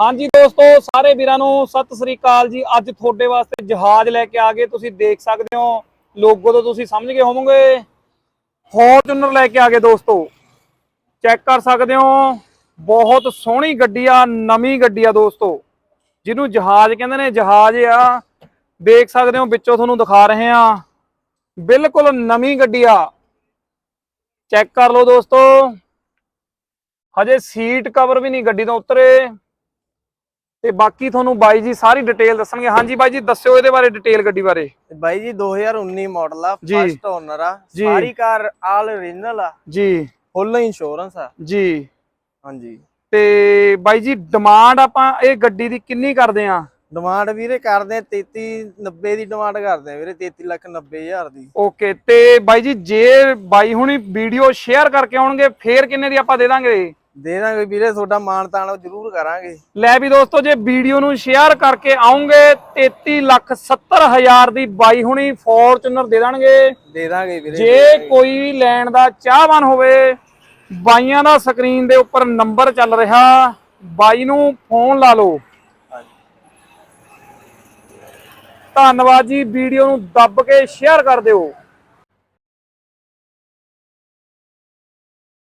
ਹਾਂਜੀ ਦੋਸਤੋ, ਸਾਰੇ ਵੀਰਾਂ ਨੂੰ ਸਤਿ ਸ੍ਰੀ ਅਕਾਲ ਜੀ। ਅੱਜ ਤੁਹਾਡੇ ਵਾਸਤੇ ਜਹਾਜ਼ ਲੈ ਕੇ ਆ ਗਏ। ਤੁਸੀਂ ਦੇਖ ਸਕਦੇ ਹੋ, ਲੋਗੋ ਤੋਂ ਤੁਸੀਂ ਸਮਝ ਗਏ ਹੋਵੋਗੇ। ਫੋਰਚੂਨਰ ਲੈ ਕੇ ਆ ਗਏ ਦੋਸਤੋ। ਚੈੱਕ ਕਰ ਸਕਦੇ ਹੋ, ਬਹੁਤ ਸੋਹਣੀ ਗੱਡੀ ਆ, ਨਵੀਂ ਗੱਡੀ ਆ ਦੋਸਤੋ। ਜਿਹਨੂੰ ਜਹਾਜ਼ ਕਹਿੰਦੇ ਨੇ, ਜਹਾਜ਼ ਆ। ਦੇਖ ਸਕਦੇ ਹੋ, ਵਿੱਚੋਂ ਤੁਹਾਨੂੰ ਦਿਖਾ ਰਹੇ ਆ ਬਿਲਕੁਲ ਨਵੀਂ ਗੱਡੀ ਆ। ਚੈੱਕ ਕਰ ਲਓ ਦੋਸਤੋ। ਹਜੇ ਸੀਟ ਕਵਰ ਵੀ ਨਹੀਂ ਗੱਡੀ ਤੋਂ ਉਤਰੇ। ਤੇ ਬਾਕੀ ਤੁਹਾਨੂੰ ਬਾਈ ਜੀ ਸਾਰੀ ਡਿਟੇਲ ਦੱਸਣਗੇ। ਹਾਂਜੀ ਬਾਈ ਜੀ ਦੱਸਿਓ ਇਹਦੇ ਬਾਰੇ ਡਿਟੇਲ ਗੱਡੀ ਬਾਰੇ। ਬਾਈ ਜੀ 2019 ਮਾਡਲ ਆ ਜੀ। ਫਸਟ ਓਨਰ ਆ। ਜੀ। ਸਾਰੀ ਕਾਰ ਆਲ ਓਰੀਜਨਲ ਆ। ਜੀ। ਫੁੱਲ ਇੰਸ਼ੋਰੈਂਸ ਆ। ਜੀ। ਹਾਂਜੀ। ਤੇ ਬਾਈ ਜੀ ਡਿਮਾਂਡ ਆਪਾਂ ਇਹ ਗੱਡੀ ਦੀ ਕਿੰਨੀ ਕਰਦੇ ਆ? ਡਿਮਾਂਡ ਵੀਰੇ ਕਰਦੇ ਆ 33 90 ਦੀ ਡਿਮਾਂਡ ਕਰਦੇ ਆ ਵੀਰੇ 33 ਲੱਖ 90 ਹਜ਼ਾਰ ਦੀ। ਓਕੇ ਤੇ ਬਾਈ ਜੀ ਜੇ ਬਾਈ ਹੁਣੀ ਵੀਡੀਓ ਸ਼ੇਅਰ ਕਰਕੇ ਆਉਣਗੇ ਫੇਰ ਕਿੰਨੇ ਦੀ ਆਪਾਂ ਦੇ ਦਾਂਗੇ? ਦੇ ਦਾਂਗੇ ਵੀਰੇ ਤੁਹਾਡਾ ਮਾਣ ਤਾਣ ਜ਼ਰੂਰ ਕਰਾਂਗੇ। ਲੈ ਵੀ ਦੋਸਤੋ ਜੇ ਵੀਡੀਓ ਨੂੰ ਸ਼ੇਅਰ ਕਰਕੇ ਆਉਂਗੇ 33 ਲੱਖ 70 ਹਜ਼ਾਰ ਦੀ ਬਾਈ ਹੁਣੀ ਫੋਰਚੂਨਰ ਦੇ ਦੇਣਗੇ। ਦੇ ਦਾਂਗੇ ਵੀਰੇ ਜੇ ਕੋਈ ਲੈਣ ਦਾ ਚਾਹਵਾਨ ਹੋਵੇ ਬਾਈਆਂ ਦਾ ਸਕਰੀਨ ਦੇ ਉੱਪਰ ਨੰਬਰ ਚੱਲ ਰਿਹਾ। ਬਾਈ ਨੂੰ ਫੋਨ ਲਾ ਲਓ। ਧੰਨਵਾਦ ਜੀ ਵੀਡੀਓ ਨੂੰ ਦੱਬ ਕੇ ਸ਼ੇਅਰ ਕਰ ਦਿਓ।